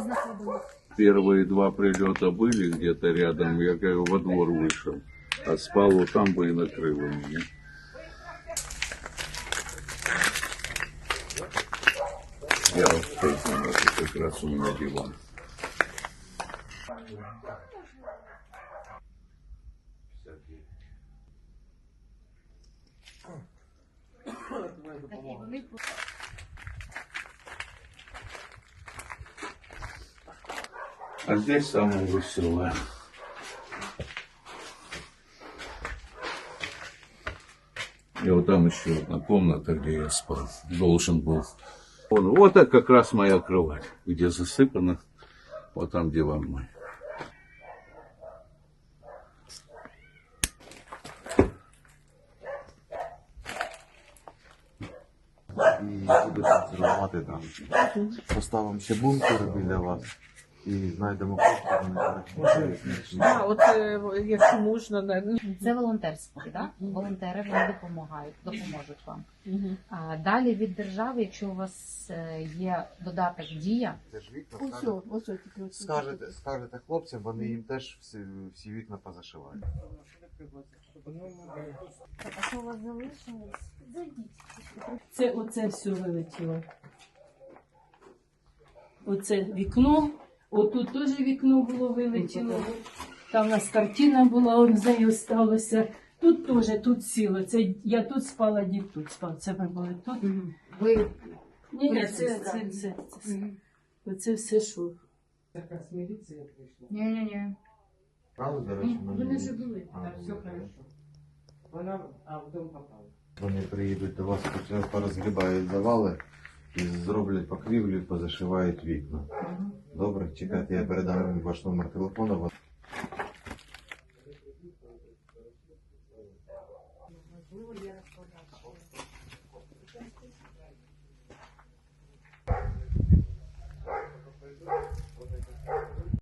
знаходились? Первые два прилета были где-то рядом, я говорю, во двор вышел. А спал вот там бы и накрыло меня. Я вот как раз у меня диван. Вони А здесь самое веселое. И вот там еще одна комната, где я спал. Должен был. Вон, вот это как раз моя кровать, где засыпано. Вот там диван мой. і буду консервувати там. Поставимо ще бункер біля вас і знайдемо кошти. А, от е, якщо можна, на Це волонтерство, так? Волонтери вони допомагають, допоможуть вам. А далі від держави, якщо у вас е, є додаток дія, Це ж вікна, скажете, тільки скажете, скажете хлопцям, вони їм теж всі, всі вікна позашивають. А що у вас залишилось? Зайдіть. це оце все вилетіло. Оце вікно, отут теж вікно було вилетіло. Там у нас картина була, он з нею сталося. Тут теж, тут сіло. Це я тут спала, дід тут спав. Це ми були тут. ви Ні, ні, це, це, це, це, Оце все що. ні, ні, ні. Правда, до речі, Вони вже були. А, Так, все ну, хорошо. Вона а, в дом попала. Вони приїдуть до вас, потім порозгрібають завали і зроблять покрівлю позашивають вікна. Добре, чекайте, я передам ваш номер телефону.